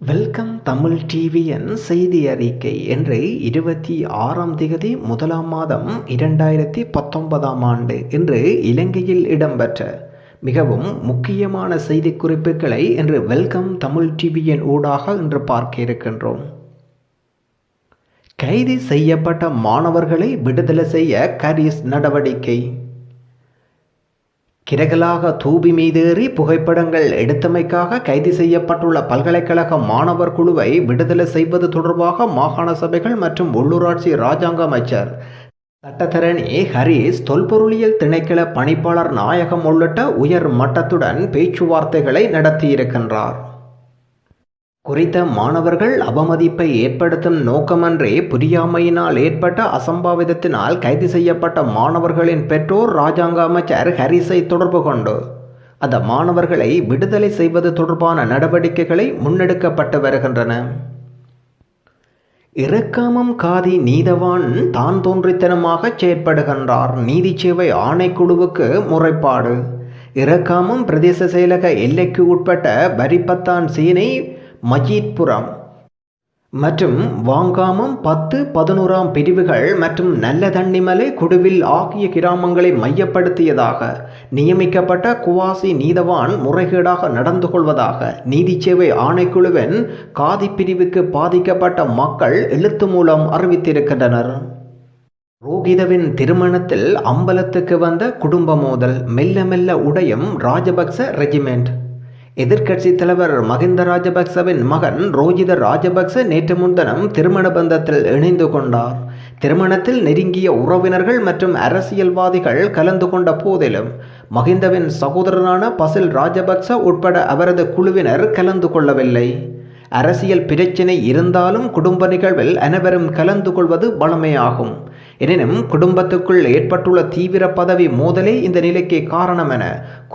Welcome Tamil டிவியின் செய்தி அறிக்கை என்று இருபத்தி ஆறாம் திகதி முதலாம் மாதம் இரண்டாயிரத்தி பத்தொன்பதாம் ஆண்டு என்று இலங்கையில் இடம்பெற்ற மிகவும் முக்கியமான செய்தி குறிப்புகளை என்று வெல்கம் தமிழ் டிவியின் ஊடாக இன்று பார்க்க இருக்கின்றோம். கைது செய்யப்பட்ட மாணவர்களை விடுதலை செய்ய கரிஸ் நடவடிக்கை. கிரகலாக தூபி மீதேறி புகைப்படங்கள் எடுத்தமைக்காக கைது செய்யப்பட்டுள்ள பல்கலைக்கழக மாணவர் குழுவை விடுதலை செய்வது தொடர்பாக மாகாண சபைகள் மற்றும் உள்ளூராட்சி இராஜாங்க அமைச்சர் சட்டத்தரணி ஹரீஸ் தொல்பொருளியல் திணைக்கள பணிப்பாளர் நாயகம் உள்ளிட்ட உயர் மட்டத்துடன் பேச்சுவார்த்தைகளை நடத்தியிருக்கின்றார். குறித்த மாணவர்கள் அவமதிப்பை ஏற்படுத்தும் நோக்கமன்றே புரியாமையினால் ஏற்பட்ட அசம்பாவிதத்தினால் கைது செய்யப்பட்ட மாணவர்களின் பெற்றோர் ராஜாங்க அமைச்சர் ஹரிஸை தொடர்பு கொண்டு அந்த மாணவர்களை விடுதலை செய்வது தொடர்பான நடவடிக்கைகளை முன்னெடுக்கப்பட்டு வருகின்றன. இறக்காமம் காதி நீதவான் தான் தோன்றித்தனமாக செயற்படுகின்றார். நீதி சேவை ஆணைக்குழுவுக்கு முறைப்பாடு. இறக்காமம் பிரதேச செயலக எல்லைக்கு உட்பட்ட வரிப்பத்தான் சீனை மஜீத்புரம். மற்றும் வாங்காமம் பத்து பதினோராம் பிரிவுகள் மற்றும் நல்ல தண்ணிமலை குடுவில் ஆகிய கிராமங்களை மையப்படுத்தியதாக நியமிக்கப்பட்ட குவாசி நீதவான் முறைகேடாக நடந்து கொள்வதாக நீதி சேவை ஆணைக்குழுவின் காதி பிரிவுக்கு பாதிக்கப்பட்ட மக்கள் எழுத்து மூலம் அறிவித்திருக்கின்றனர். ரோகிதவின் திருமணத்தில் அம்பலத்துக்கு வந்த குடும்ப மோதல் மெல்ல மெல்ல உடையும் ராஜபக்ச ரெஜிமெண்ட். எதிர்க்கட்சி தலைவர் மகிந்த ராஜபக்சவின் மகன் ரோஜித ராஜபக்ச நேற்று முன்தினம் திருமண பந்தத்தில் இணைந்து கொண்டார். திருமணத்தில் நெருங்கிய உறவினர்கள் மற்றும் அரசியல்வாதிகள் கலந்து கொண்ட போதிலும் மகிந்தவின் சகோதரரான பசில் ராஜபக்ச உட்பட அவரது குழுவினர் கலந்து கொள்ளவில்லை. அரசியல் பிரச்சினை இருந்தாலும் குடும்ப நிகழ்வில் அனைவரும் கலந்து கொள்வது வளமையாகும். எனினும் குடும்பத்துக்குள் ஏற்பட்டுள்ள தீவிர பதவி மோதலே இந்த நிலைக்கு காரணம் என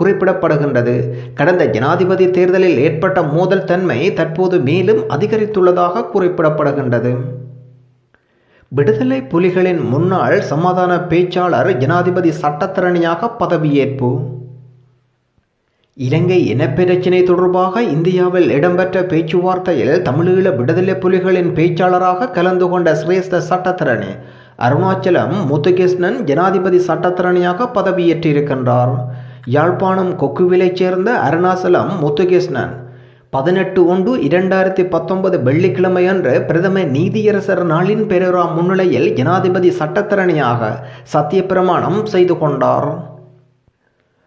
குறிப்பிடப்படுகின்றது. கடந்த ஜனாதிபதி தேர்தலில் ஏற்பட்ட மோதல் தன்மை தற்போது மேலும் அதிகரித்துள்ளதாக குறிப்பிடப்படுகின்றது. விடுதலை புலிகளின் முன்னாள் சமாதான பேச்சாளர் ஜனாதிபதி சட்டத்தரணியாக பதவியேற்பு. இலங்கை இனப்பிரச்சினை தொடர்பாக இந்தியாவில் இடம்பெற்ற பேச்சுவார்த்தையில் தமிழீழ விடுதலை புலிகளின் பேச்சாளராக கலந்து கொண்ட சிரேஷ்ட சட்டத்தரணி அருணாச்சலம் முத்துகிருஷ்ணன் ஜனாதிபதி சட்டத்தரணியாக பதவியேற்றிருக்கின்றார். யாழ்ப்பாணம் கொக்குவிலைச் சேர்ந்த அருணாச்சலம் முத்துகிருஷ்ணன் பதினெட்டு ஒன்று இரண்டாயிரத்தி பத்தொன்பது வெள்ளிக்கிழமை அன்று பிரதம நீதியரசர் நாளின் பெருரா முன்னிலையில் ஜனாதிபதி சட்டத்தரணியாக சத்தியப்பிரமாணம் செய்து கொண்டார்.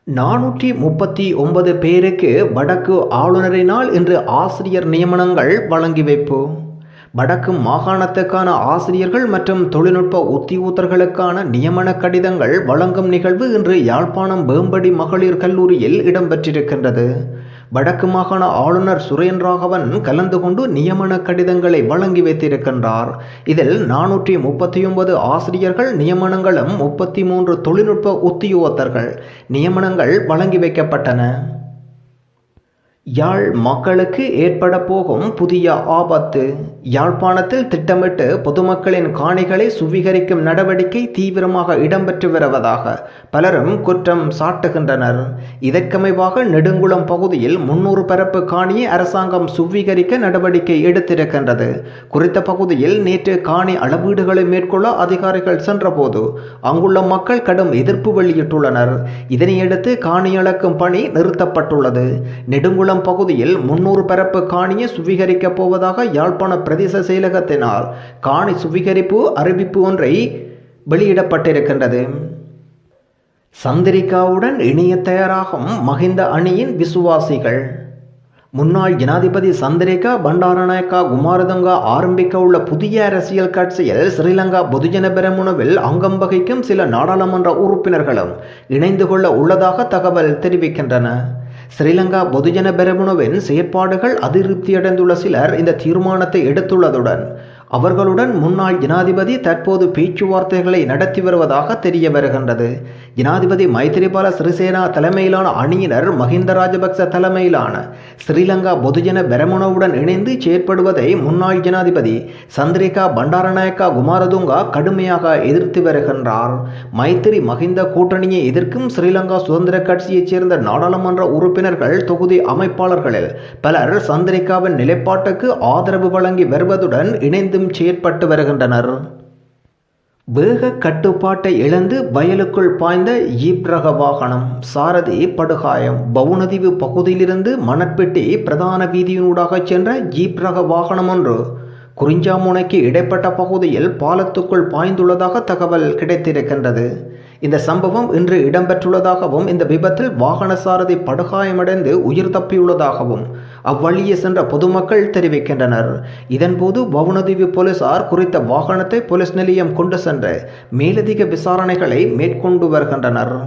நானூற்றி முப்பத்தி ஒன்பது பேருக்கு வடக்கு ஆளுநரினால் இன்று ஆசிரியர் நியமனங்கள் வழங்கி வைப்பு. வடக்கு மாகாணத்துக்கான ஆசிரியர்கள் மற்றும் தொழில்நுட்ப உத்தியோகர்களுக்கான நியமன கடிதங்கள் வழங்கும் நிகழ்வு இன்று யாழ்ப்பாணம் வேம்படி மகளிர் கல்லூரியில் இடம்பெற்றிருக்கின்றது. வடக்கு மாகாண ஆளுநர் சுரேன் ராகவன் கலந்து கொண்டு நியமன கடிதங்களை வழங்கி வைத்திருக்கின்றார். இதில் நானூற்றி முப்பத்தி ஒன்பது ஆசிரியர்கள் நியமனங்களும் முப்பத்தி மூன்று தொழில்நுட்ப உத்தியோகத்தர்கள் நியமனங்கள் வழங்கி வைக்கப்பட்டன. யாழ் மக்களுக்கு ஏற்பட போகும் புதிய ஆபத்து. யாழ்ப்பாணத்தில் திட்டமிட்டு பொதுமக்களின் காணிகளை சுவீகரிக்கும் நடவடிக்கை தீவிரமாக இடம்பெற்று வருவதாக பலரும் குற்றம் சாட்டுகின்றனர். இதற்கமைவாக நெடுங்குளம் பகுதியில் முன்னூறு பரப்பு காணியை அரசாங்கம் சுவீகரிக்க நடவடிக்கை எடுத்திருக்கின்றது. குறித்த பகுதியில் நேற்று காணி அளவீடுகளை மேற்கொள்ள அதிகாரிகள் சென்றபோது அங்குள்ள மக்கள் கடும் எதிர்ப்பு வெளியிட்டுள்ளனர். இதனையடுத்து காணி அளக்கும் பணி நிறுத்தப்பட்டுள்ளது. நெடுங்குளம் குளம் பகுதியில் முன்னூறு பரப்பு காணியை சுவீகரிக்கப் போவதாக யாழ்ப்பாண பிரதேச செயலகத்தினால் காணி சுவீகரிப்பு அறிவிப்பு ஒன்றை வெளியிடப்பட்டிருக்கின்றது. சந்திரிகாவுடன் இணைய தயாராகும் மகிந்த அணியின் விசுவாசிகள். முன்னாள் ஜனாதிபதி சந்திரிகா பண்டாரநாயக்கா குமாரதுங்கா ஆரம்பிக்க உள்ள புதிய அரசியல் கட்சியில் ஸ்ரீலங்கா பொதுஜன பெரமுனவில் அங்கம் வகிக்கும் சில நாடாளுமன்ற உறுப்பினர்களும் இணைந்து கொள்ள உள்ளதாக தகவல் தெரிவிக்கின்றன. ஸ்ரீலங்கா பொதுஜன பெரமுனவின் செயற்பாடுகள் அதிருப்தியடைந்துள்ள சிலர் இந்த தீர்மானத்தை எடுத்துள்ளதுடன் அவர்களுடன் முன்னாள் ஜனாதிபதி தற்போது பேச்சுவார்த்தைகளை நடத்தி வருவதாக தெரிய வருகின்றது. ஜனாதிபதி மைத்திரிபால சிறிசேனா தலைமையிலான அணியினர் மஹிந்த ராஜபக்ச தலைமையிலான ஸ்ரீலங்கா பொதுஜன பெரமுனவுடன் இணைந்து செயற்படுவதை முன்னாள் ஜனாதிபதி சந்திரிகா பண்டாரநாயக்கா குமாரதுங்கா கடுமையாக எதிர்த்து வருகின்றார். மைத்திரி மஹிந்த கூட்டணியை எதிர்க்கும் ஸ்ரீலங்கா சுதந்திர கட்சியைச் சேர்ந்த நாடாளுமன்ற உறுப்பினர்கள் தொகுதி அமைப்பாளர்களில் பலர் சந்திரிகாவின் நிலைப்பாட்டுக்கு ஆதரவு வழங்கி வருவதுடன் இணைந்தும் செயற்பட்டு வருகின்றனர். வேக கட்டுப்பாட்டை இழந்து வயலுக்குள் பாய்ந்த ஜீப் ரக வாகனம் சாரதி படுகாயம் பவுனதீவு பகுதியிலிருந்து மணற்பெட்டி பிரதான வீதியினூடாக சென்ற ஜீப் ரக வாகனம் ஒன்று குறிஞ்சாமுனைக்கு இடைப்பட்ட பகுதியில் பாலத்துக்குள் பாய்ந்துள்ளதாக தகவல் கிடைத்திருக்கின்றது. இந்த சம்பவம் இன்று இடம்பெற்றுள்ளதாகவும் இந்த விபத்தில் வாகன சாரதி படுகாயமடைந்து உயிர் தப்பியுள்ளதாகவும் அவ்வழியே சென்ற பொதுமக்கள் தெரிவிக்கின்றனர். இதன்போது வவுனதீவு போலீசார் குறித்த வாகனத்தை போலீஸ் நிலையம் கொண்டு சென்று மேலதிக விசாரணைகளை மேற்கொண்டு வருகின்றனர்.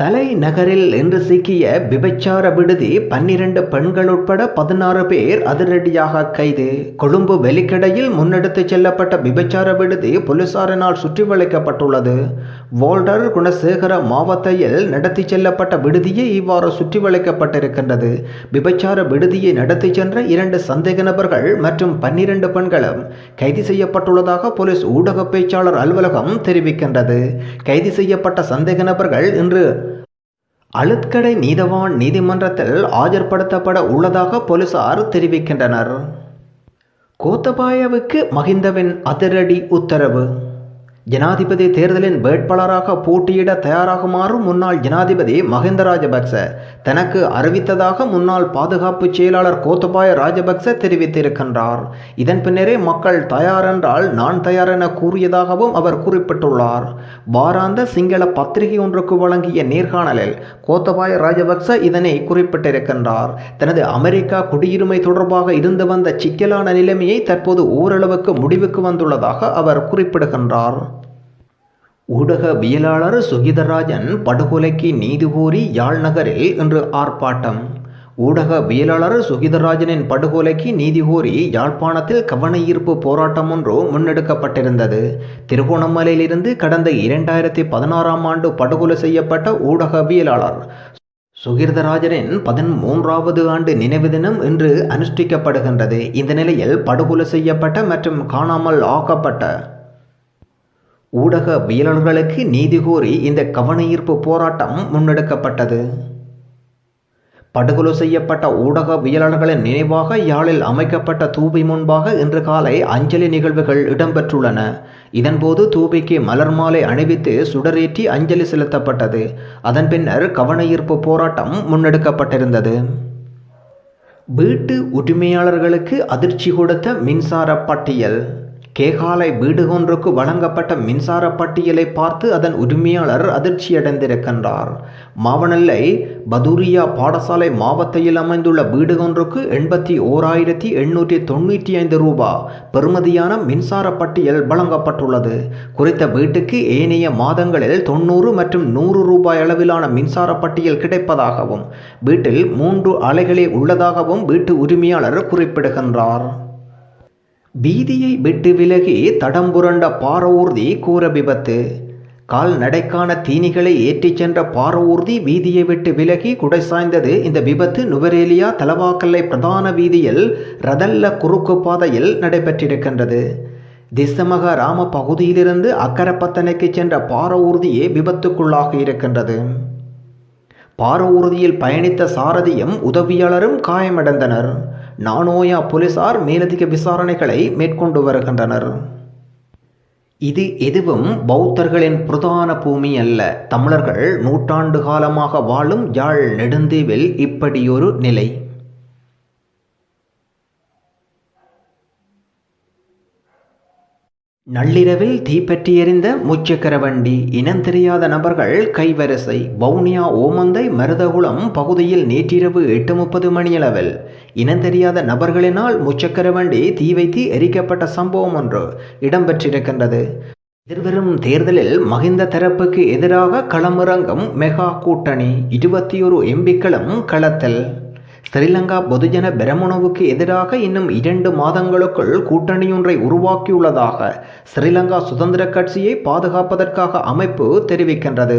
தலைநகரில் இன்று சிக்கிய விபச்சார விடுதி பன்னிரண்டு பெண்கள் உட்பட பதினாறு பேர் அதிரடியாக கைது. கொழும்பு வெலிக்கடையில் முன்னெடுத்துச் செல்லப்பட்ட விபச்சார விடுதி போலீசாரினால் சுற்றி வளைக்கப்பட்டுள்ளது வோல்டர் குணசேகர மாவத்தையில் நடத்தி செல்லப்பட்ட விடுதியே இவ்வாறு சுற்றி வளைக்கப்பட்டிருக்கின்றது விபச்சார விடுதியை நடத்தி சென்ற இரண்டு சந்தேக நபர்கள் மற்றும் பன்னிரண்டு பெண்களும் கைது செய்யப்பட்டுள்ளதாக போலீஸ் ஊடக பேச்சாளர் அலுவலகம் தெரிவிக்கின்றது. கைது செய்யப்பட்ட சந்தேக நபர்கள் இன்று அழுத்கடை நீதவான் நீதிமன்றத்தில் ஆஜர்படுத்தப்பட உள்ளதாக போலீசார் தெரிவிக்கின்றனர். கோத்தபாயவுக்கு மகிந்தவின் அதிரடி உத்தரவு ஜனாதிபதி தேர்தலின் வேட்பாளராக போட்டியிட தயாராகுமாறு முன்னாள் ஜனாதிபதி மஹிந்த ராஜபக்ச தனக்கு அறிவித்ததாக முன்னாள் பாதுகாப்பு செயலாளர் கோத்தபாய ராஜபக்ச தெரிவித்திருக்கின்றார். இதன் பின்னரே மக்கள் தயாரென்றால் நான் தயார் என கூறியதாகவும் அவர் குறிப்பிட்டுள்ளார். வாராந்த சிங்கள பத்திரிகை ஒன்றுக்கு வழங்கிய நேர்காணலில் கோத்தபாய ராஜபக்ச இதனை குறிப்பிட்டிருக்கின்றார். தனது அமெரிக்கா குடியுரிமை தொடர்பாக இருந்து வந்த சிக்கலான நிலைமையை தற்போது ஓரளவுக்கு முடிவுக்கு வந்துள்ளதாக அவர் குறிப்பிடுகின்றார். ஊடகவியலாளர் சுகிதராஜன் படுகொலைக்கு நீதி கோரி யாழ் நகரில் இன்று ஆர்ப்பாட்டம். ஊடகவியலாளர் சுகிதராஜனின் படுகொலைக்கு நீதி கோரி யாழ்ப்பாணத்தில் கவன ஈர்ப்பு போராட்டம் ஒன்று முன்னெடுக்கப்பட்டிருந்தது. திருகோணமலையிலிருந்து கடந்த இரண்டாயிரத்தி பதினாறாம் ஆண்டு படுகொலை செய்யப்பட்ட ஊடகவியலாளர் சுகிர்தராஜனின் பதிமூன்றாவது ஆண்டு நினைவு தினம் இன்று அனுஷ்டிக்கப்படுகின்றது. இந்த நிலையில் படுகொலை செய்யப்பட்ட மற்றும் காணாமல் ஆக்கப்பட்ட ஊடகவியலாளர்களுக்கு நீதி கோரி இந்த கவன ஈர்ப்பு போராட்டம் முன்னெடுக்கப்பட்டது. படுகொலை செய்யப்பட்ட ஊடகவியலாளர்களின் நினைவாக யாழில் அமைக்கப்பட்ட தூபி முன்பாக இன்று காலை அஞ்சலி நிகழ்வுகள் இடம்பெற்றுள்ளன. இதன்போது தூபிக்கு மலர் மாலை அணிவித்து சுடரேற்றி அஞ்சலி செலுத்தப்பட்டது. அதன் பின்னர் கவனஈர்ப்பு போராட்டம் முன்னெடுக்கப்பட்டிருந்தது. வீட்டு உரிமையாளர்களுக்கு அதிர்ச்சி கொடுத்த மின்சார பட்டியல். கேகாலை வீடு ஒன்றுக்கு வழங்கப்பட்ட மின்சார பட்டியலை பார்த்து அதன் உரிமையாளர் அதிர்ச்சியடைந்திருக்கின்றார். மாவனல்லை பதூரியா பாடசாலை மாவட்டத்தில் அமைந்துள்ள வீடு ஒன்றுக்கு எண்பத்தி ஓராயிரத்தி எண்ணூற்றி தொண்ணூற்றி ஐந்து ரூபா பெறுமதியான மின்சார பட்டியல் வழங்கப்பட்டுள்ளது. குறித்த வீட்டுக்கு ஏனைய மாதங்களில் தொண்ணூறு மற்றும் நூறு ரூபாய் அளவிலான மின்சார பட்டியல் கிடைப்பதாகவும் வீட்டில் மூன்று அலைகளே உள்ளதாகவும் வீட்டு உரிமையாளர் குறிப்பிடுகின்றார். வீதியை விட்டு விலகி தடம் புரண்ட பாரவூர்தி கூற விபத்து. கால்நடைக்கான தீனிகளை ஏற்றிச் சென்ற பாரவூர்தி வீதியை விட்டு விலகி குடை சாய்ந்தது. இந்த விபத்து நுவரேலியா தலவாக்கல்லை பிரதான வீதியில் ரதல்ல குறுக்கு பாதையில் நடைபெற்றிருக்கின்றது. திசமக ராம பகுதியிலிருந்து அக்கரப்பத்தனைக்கு சென்ற பாரவூர்தியே விபத்துக்குள்ளாக இருக்கின்றது. பாரவூர்தியில் பயணித்த சாரதியும் உதவியாளரும் காயமடைந்தனர். நானோயா போலீசார் மேலதிக விசாரணைகளை மேற்கொண்டு வருகின்றனர். இது எதுவும் பௌத்தர்களின் பிரதான பூமி அல்ல. தமிழர்கள் நூற்றாண்டு காலமாக வாழும் யாழ் நெடுந்தீவில் இப்படியொரு நிலை. நள்ளிரவில் தீப்பற்றி எறிந்த முச்சக்கர வண்டி இனம் தெரியாத நபர்கள் கைவரிசை வவுனியா ஓமந்தை மருதகுளம் பகுதியில் நேற்றிரவு எட்டு முப்பது மணியளவில் இனம் தெரியாத நபர்களினால் முச்சக்கர வண்டி தீ வைத்து எரிக்கப்பட்ட சம்பவம் ஒன்று இடம்பெற்றிருக்கின்றது. எதிர்வரும் தேர்தலில் மகிந்த தரப்புக்கு எதிராக களமிறங்கும் மெகா கூட்டணி இருபத்தி ஒரு எம்பிக்களும் களத்தில் ஸ்ரீலங்கா பொதுஜன பெரமுனவுக்கு எதிராக இன்னும் இரண்டு மாதங்களுக்குள் கூட்டணியொன்றை உருவாக்கியுள்ளதாக ஸ்ரீலங்கா சுதந்திர கட்சியை பாதுகாப்பதற்காக அமைப்பு தெரிவிக்கின்றது.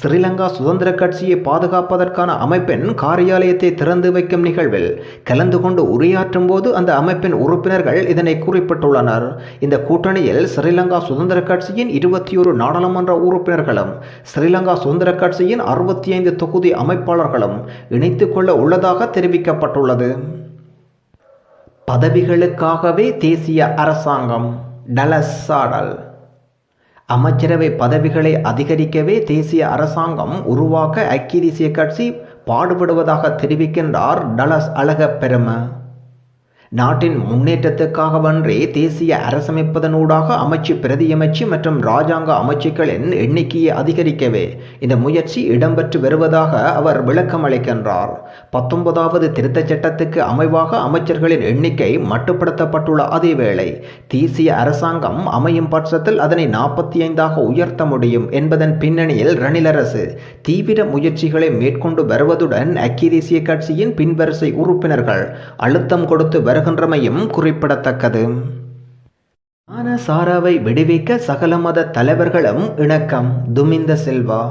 ஸ்ரீலங்கா சுதந்திர கட்சியை பாதுகாப்பதற்கான அமைப்பின் காரியாலயத்தை திறந்து வைக்கும் நிகழ்வில் கலந்து கொண்டு உரையாற்றும் போது அந்த அமைப்பின் உறுப்பினர்கள் இதனை குறிப்பிட்டுள்ளனர். இந்த கூட்டணியில் ஸ்ரீலங்கா சுதந்திர கட்சியின் இருபத்தி ஒரு நாடாளுமன்ற உறுப்பினர்களும் ஸ்ரீலங்கா சுதந்திர கட்சியின் அறுபத்தி ஐந்து தொகுதி அமைப்பாளர்களும் இணைத்துக் கொள்ள உள்ளதாக தெரிவிக்கப்பட்டுள்ளது பதவிகளுக்காகவே தேசிய அரசாங்கம் டலஸ் சாடல். அமைச்சரவை பதவிகளை அதிகரிக்கவே தேசிய அரசாங்கம் உருவாக்க ஐக்கிய தேசிய கட்சி பாடுபடுவதாக தெரிவிக்கின்றார் டலஸ் அழக பெரும நாட்டின் முன்னேற்றத்துக்காகவன்றே தேசிய அரசமைப்பதனூடாக அமைச்சு பிரதியமைச்சு மற்றும் இராஜாங்க அமைச்சுக்களின் எண்ணிக்கையை அதிகரிக்கவே இந்த முயற்சி இடம்பெற்று வருவதாக அவர் விளக்கம் அளிக்கின்றார். பத்தொன்பதாவது திருத்தச் சட்டத்துக்கு அமைவாக அமைச்சர்களின் எண்ணிக்கை மட்டுப்படுத்தப்பட்டுள்ள அதேவேளை தேசிய அரசாங்கம் அமையும் பட்சத்தில் அதனை நாற்பத்தி ஐந்தாக உயர்த்த முடியும் என்பதன் பின்னணியில் ரணில் அரசு தீவிர முயற்சிகளை மேற்கொண்டு வருவதுடன் ஐக்கிய தேசிய கட்சியின் பின்வரிசை உறுப்பினர்கள் அழுத்தம் கொடுத்து வருகின்றமையும் குறிப்பிடத்தக்கது. ஞானசாராவை விடுவிக்க சகல மத தலைவர்களும் இணக்கம். துமிந்த செல்வா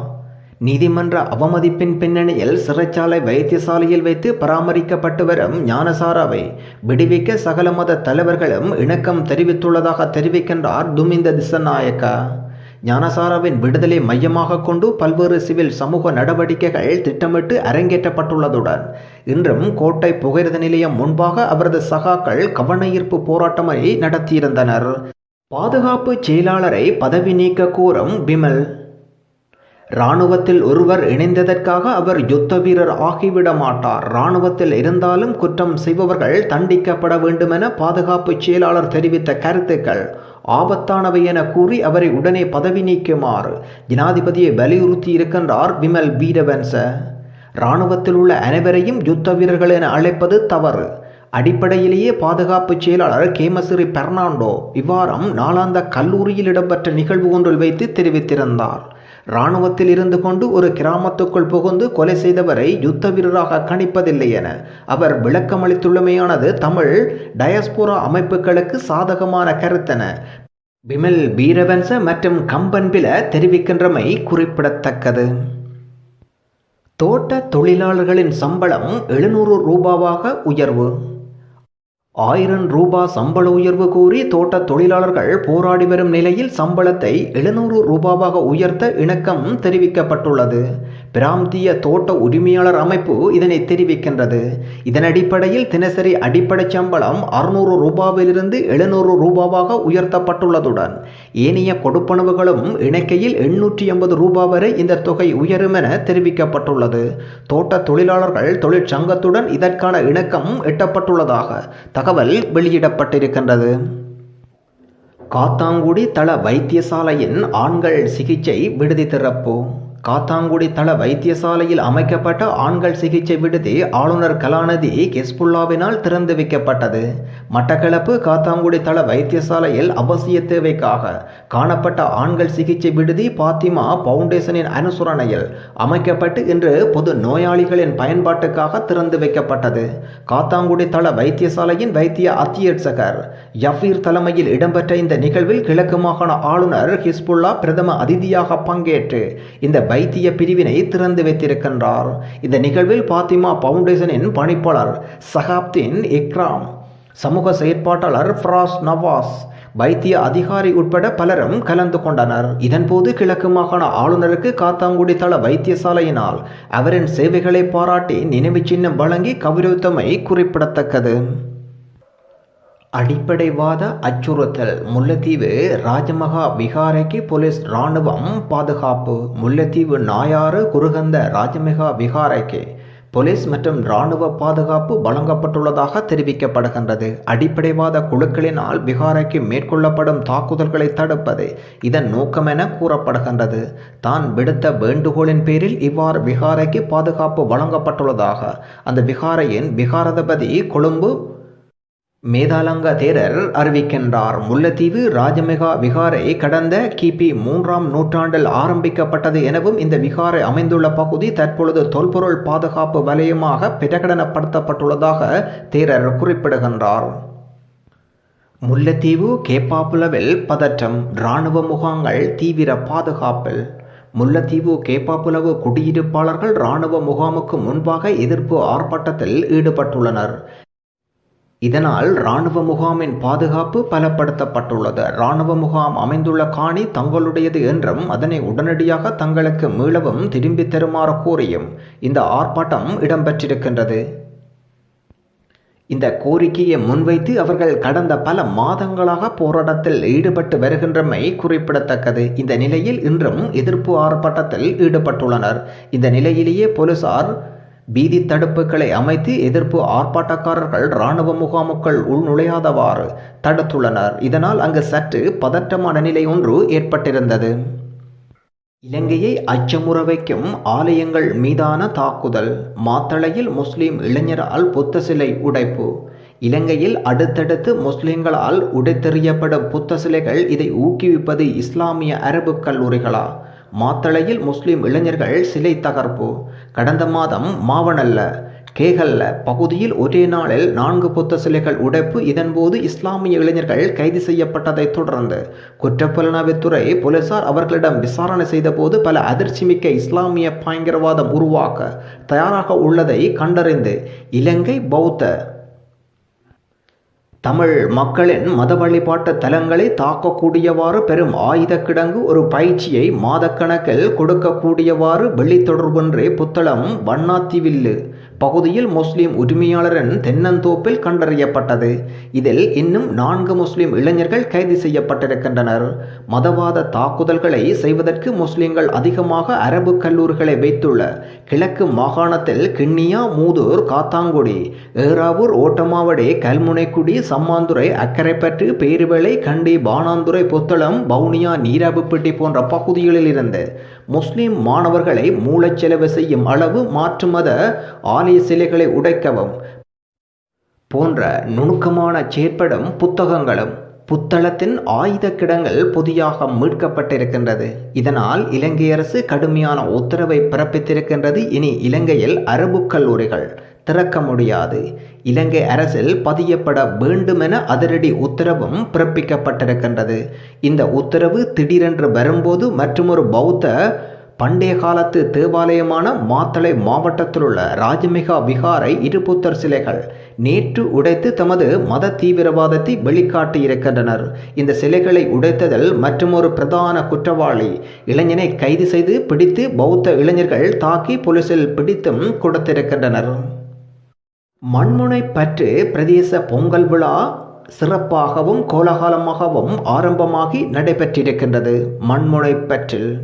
நீதிமன்ற அவமதிப்பின் பின்னணியில் சிறைச்சாலை வைத்தியசாலையில் வைத்து பராமரிக்கப்பட்டு வரும் ஞானசாராவை விடுவிக்க சகல மத தலைவர்களும் இணக்கம் தெரிவித்துள்ளதாக தெரிவிக்கின்றார் துமிந்த திசநாயக்கா. ஞானசாராவின் விடுதலை மையமாக கொண்டு பல்வேறு சிவில் சமூக நடவடிக்கைகள் திட்டமிட்டு அரங்கேற்றப்பட்டுள்ளதுடன் இன்றும் கோட்டை புகையிரத நிலையம் முன்பாக அவரது சகாக்கள் கவனயீர்ப்பு போராட்டமை நடத்தியிருந்தனர். பாதுகாப்பு செயலாளரை பதவி நீக்க கூறும் பிமல் இராணுவத்தில் ஒருவர் இணைந்ததற்காக அவர் யுத்த வீரர் ஆகிவிட மாட்டார். இராணுவத்தில் இருந்தாலும் குற்றம் செய்பவர்கள் தண்டிக்கப்பட வேண்டுமென பாதுகாப்பு செயலாளர் தெரிவித்த கருத்துக்கள் ஆபத்தானவை என கூறி அவரை உடனே பதவி நீக்குமாறு ஜனாதிபதியை வலியுறுத்தி இருக்கின்றார் விமல் வீரவன்ச. இராணுவத்தில் உள்ள அனைவரையும் யுத்த வீரர்கள் என அழைப்பது தவறு. அடிப்படையிலேயே பாதுகாப்பு செயலாளர் கேமசிறி பெர்னாண்டோ இவ்வாரம் நாளாந்த கல்லூரியில் இடம்பெற்ற நிகழ்வு ஒன்றில் வைத்து தெரிவித்திருந்தார். இராணுவத்தில் இருந்து கொண்டு ஒரு கிராமத்துக்குள் புகுந்து கொலை செய்தவரை யுத்த வீரராக கணிப்பதில்லை என அவர் விளக்கமளித்துள்ளமையானது தமிழ் டயஸ்போரா அமைப்புகளுக்கு சாதகமான கருத்தென பிமல் பீரவன்ச மற்றும் கம்பன்பில தெரிவிக்கின்றமை குறிப்பிடத்தக்கது. தோட்ட தொழிலாளர்களின் சம்பளம் எழுநூறு ரூபாவாக உயர்வு. ஆயிரம் ரூபா சம்பள உயர்வு கூறி தோட்ட தொழிலாளர்கள் போராடி வரும் நிலையில் சம்பளத்தை எழுநூறு ரூபாவாக உயர்த்த இணக்கம் தெரிவிக்கப்பட்டுள்ளது. பிராந்திய தோட்ட உரிமையாளர் அமைப்பு இதனை தெரிவிக்கின்றது. இதன் அடிப்படையில் தினசரி அடிப்படை சம்பளம் அறுநூறு ரூபாவிலிருந்து எழுநூறு ரூபாவாக உயர்த்தப்பட்டுள்ளதுடன் ஏனைய கொடுப்பனவுகளும் இணைக்கையில் எண்ணூற்றி எண்பது ரூபாய் வரை இந்த தொகை உயரும் என தெரிவிக்கப்பட்டுள்ளது. தோட்ட தொழிலாளர்கள் தொழிற்சங்கத்துடன் இதற்கான இணக்கம் எட்டப்பட்டுள்ளதாக தகவல் வெளியிடப்பட்டிருக்கின்றது. காத்தாங்குடி தள வைத்தியசாலையின் ஆண்கள் சிகிச்சை விடுதி திறப்பு. காத்தாங்குடி தள வைத்தியசாலையில் அமைக்கப்பட்ட ஆண்கள் சிகிச்சை விடுதி ஆளுநர் கலாநிதி கெஸ்புல்லாவினால் திறந்து வைக்கப்பட்டது. மட்டக்களப்பு காத்தாங்குடி தள வைத்தியசாலையில் அவசிய தேவைக்காக காணப்பட்ட ஆண்கள் சிகிச்சை விடுதி பாத்திமா பவுண்டேஷனின் அனுசரணையில் அமைக்கப்பட்டு இன்று பொது நோயாளிகளின் பயன்பாட்டுக்காக திறந்து வைக்கப்பட்டது. காத்தாங்குடி தள வைத்தியசாலையின் வைத்திய அத்தியட்சகர் யஃபீர் தலைமையில் இடம்பெற்ற இந்த நிகழ்வில் கிழக்கு மாகாண ஆளுநர் ஹிஸ்புல்லா பிரதம அதிதியாக பங்கேற்று இந்த வைத்திய பிரிவினை திறந்து வைத்திருக்கின்றார். இந்த நிகழ்வில் பாத்திமா பவுண்டேஷனின் பணிப்பாளர் சகாப்தின் இக்ராம் சமூக செயற்பாட்டாளர் ஃப்ராஸ் நவாஸ் வைத்திய அதிகாரி உட்பட பலரும் கலந்து கொண்டனர். இதன்போது கிழக்கு மாகாண ஆளுநருக்கு காத்தாங்குடி தள வைத்தியசாலையினால் அவரின் சேவைகளை பாராட்டி நினைவு சின்னம் வழங்கி கௌரவித்தமை குறிப்பிடத்தக்கது. அடிப்படைவாத அச்சுறுத்தல். முல்லைத்தீவு ராஜமகா விகாரைக்கு போலீஸ் இராணுவம் பாதுகாப்பு. முல்லைத்தீவு நாயாறு குருகந்த ராஜமகா விகாரைக்கு போலீஸ் மற்றும் இராணுவ பாதுகாப்பு வழங்கப்பட்டுள்ளதாக தெரிவிக்கப்படுகின்றது. அடிப்படைவாத குழுக்களினால் விகாரைக்கு மேற்கொள்ளப்படும் தாக்குதல்களை தடுப்பது இதன் நோக்கம் என கூறப்படுகின்றது. தான் விடுத்த வேண்டுகோளின் பேரில் இவ்வாறு விகாரைக்கு பாதுகாப்பு வழங்கப்பட்டுள்ளதாக. அந்த விகாரையின் விகாரதபதி கொழும்பு மேதாலங்கா தேரர் அறிவிக்கின்றார். முல்லைத்தீவு ராஜமெகா விகாரை கடந்த கிபி மூன்றாம் நூற்றாண்டில் ஆரம்பிக்கப்பட்டது எனவும் இந்த விகாரை அமைந்துள்ள பகுதி தற்பொழுது தொல்பொருள் பாதுகாப்பு வலயமாக பிரகடனப்படுத்தப்பட்டுள்ளதாக தேரர் குறிப்பிடுகின்றார். முல்லைத்தீவு கேப்பாப்புலவில் பதற்றம் இராணுவ முகாங்கள் தீவிர பாதுகாப்பில். முல்லைத்தீவு கேப்பாப்புலவு குடியிருப்பாளர்கள் இராணுவ முகாமுக்கு முன்பாக எதிர்ப்பு ஆர்ப்பாட்டத்தில் ஈடுபட்டுள்ளனர். இதனால் இராணுவ முகாமின் பாதுகாப்பு பலப்படுத்தப்பட்டுள்ளது. இராணுவ முகாம் அமைந்துள்ள காணி தங்களுடையது என்றும் அதனை உடனடியாக தங்களுக்கு மீளவும் திரும்பித் தருமாறு கோரியும் இந்த ஆர்ப்பாட்டம் இடம்பெற்றிருக்கின்றது. இந்த கோரிக்கையை முன்வைத்து அவர்கள் கடந்த பல மாதங்களாக போராட்டத்தில் ஈடுபட்டு வருகின்றமை குறிப்பிடத்தக்கது. இந்த நிலையில் இன்றும் எதிர்ப்பு ஆர்ப்பாட்டத்தில் ஈடுபட்டுள்ளனர். இந்த நிலையிலேயே போலீசார் பீதி தடுப்புகளை அமைத்து எதிர்ப்பு ஆர்ப்பாட்டக்காரர்கள் இராணுவ முகாமுக்குள் உள்நுழையாதவாறு தடுத்துள்ளனர். இதனால் அங்கு சற்று பதற்றமான நிலை ஒன்று ஏற்பட்டிருந்தது. இலங்கையை அச்சமுற வைக்கும் ஆலயங்கள் மீதான தாக்குதல் மாத்தளையில் முஸ்லிம் இளைஞரால் புத்த சிலை உடைப்பு இலங்கையில் அடுத்தடுத்து முஸ்லிம்களால் உடைத்தெறியப்படும் புத்த சிலைகள் இதை ஊக்குவிப்பது இஸ்லாமிய அரபு கல்லூரிகளா? மாத்தளையில் முஸ்லிம் இளைஞர்கள் சிலை தகர்ப்பு. கடந்த மாதம் மாவனல்ல கேகல்ல பகுதியில் ஒரே நாளில் நான்கு புத்த சிலைகள் உடைப்பு. இதன்போது இஸ்லாமிய இளைஞர்கள் கைது செய்யப்பட்டதை தொடர்ந்து குற்றப்புலனாய்வுத்துறை போலீசார் அவர்களிடம் விசாரணை செய்தபோது பல அதிர்ச்சிமிக்க இஸ்லாமிய பயங்கரவாதம் உருவாக்க தயாராக உள்ளதை கண்டறிந்து இலங்கை பௌத்த தமிழ் மக்களின் மத வழிபாட்டு தலங்களை தாக்கக்கூடியவாறு பெரும் ஆயுத கிடங்கு ஒரு பயிற்சியை மாதக்கணக்கில் கொடுக்கக்கூடியவாறு வெளித்தொடர்பின்றி புத்தளம் வண்ணாத்திவில்லு. பகுதியில் முஸ்லிம் உரிமையாளரின் தென்னந்தோப்பில் கண்டறியப்பட்டது. இதில் இன்னும் நான்கு முஸ்லிம் இளைஞர்கள் கைது செய்யப்பட்டிருக்கின்றனர். மதவாத தாக்குதல்களை செய்வதற்கு முஸ்லிம்கள் அதிகமாக அரபு கல்லூரிகளை வைத்துள்ள கிழக்கு மாகாணத்தில் கிண்ணியா மூதூர் காத்தாங்குடி ஏறாவூர் ஓட்டமாவடி கல்முனைக்குடி சம்மாந்துறை அக்கரைப்பற்று பேருவேளை கண்டி பானாந்துறை புத்தளம் வவுனியா நீராவுப்பட்டி போன்ற பகுதிகளில் இருந்து முஸ்லிம் மாணவர்களை மூலச்செலவு செய்யும் அளவு மாற்று மத ஆலய சிலைகளை உடைக்கவும் போன்ற நுணுக்கமான செயற்படும் புத்தகங்களும் புத்தளத்தின் ஆயுத கிடங்கள் புதியாக மீட்கப்பட்டிருக்கின்றது. இதனால் இலங்கை அரசு கடுமையான உத்தரவை பிறப்பித்திருக்கின்றது. இனி இலங்கையில் அரபு கல்லூரிகள் திறக்க முடியாது. இலங்கை அரசில் பதியப்பட வேண்டுமென அதிரடி உத்தரவும் பிறப்பிக்கப்பட்டிருக்கின்றது. இந்த உத்தரவு திடீரென்று வரும்போது மற்றொரு பௌத்த பண்டைய காலத்து தேவாலயமான மாத்தளை மாவட்டத்தில் உள்ள ராஜமிகா விகாரை இருபுத்தர் சிலைகள் நேற்று உடைத்து தமது மத தீவிரவாதத்தை வெளிக்காட்டியிருக்கின்றனர். இந்த சிலைகளை உடைத்ததில் மற்றொரு பிரதான குற்றவாளி இளைஞனை கைது செய்து பிடித்து பௌத்த இளைஞர்கள் தாக்கி போலீசில் பிடித்தும் கொடுத்திருக்கின்றனர். மண்முனை பற்று பிரதேச பொங்கல் விழா சிறப்பாகவும் கோலாகலமாகவும் ஆரம்பமாகி நடைபெற்றிருக்கின்றது. மண்முனை பற்றில்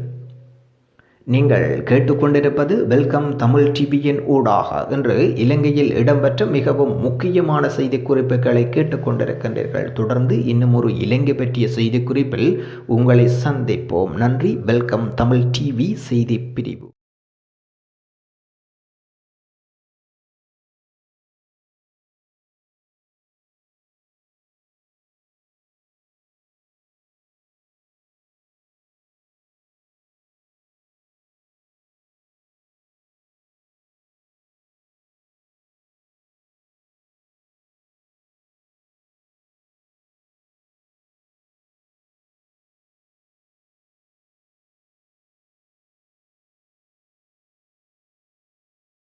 நீங்கள் கேட்டுக்கொண்டிருப்பது வெல்கம் தமிழ் டிவியின் ஊடாக. என்று இலங்கையில் இடம்பெற்ற மிகவும் முக்கியமான செய்தி குறிப்புகளை கேட்டுக்கொண்டிருக்கின்றீர்கள். தொடர்ந்து இன்னும் ஒரு இலங்கை பற்றிய செய்தி குறிப்பில் உங்களை சந்திப்போம். நன்றி. வெல்கம் தமிழ் டிவி செய்தி பிரிவு.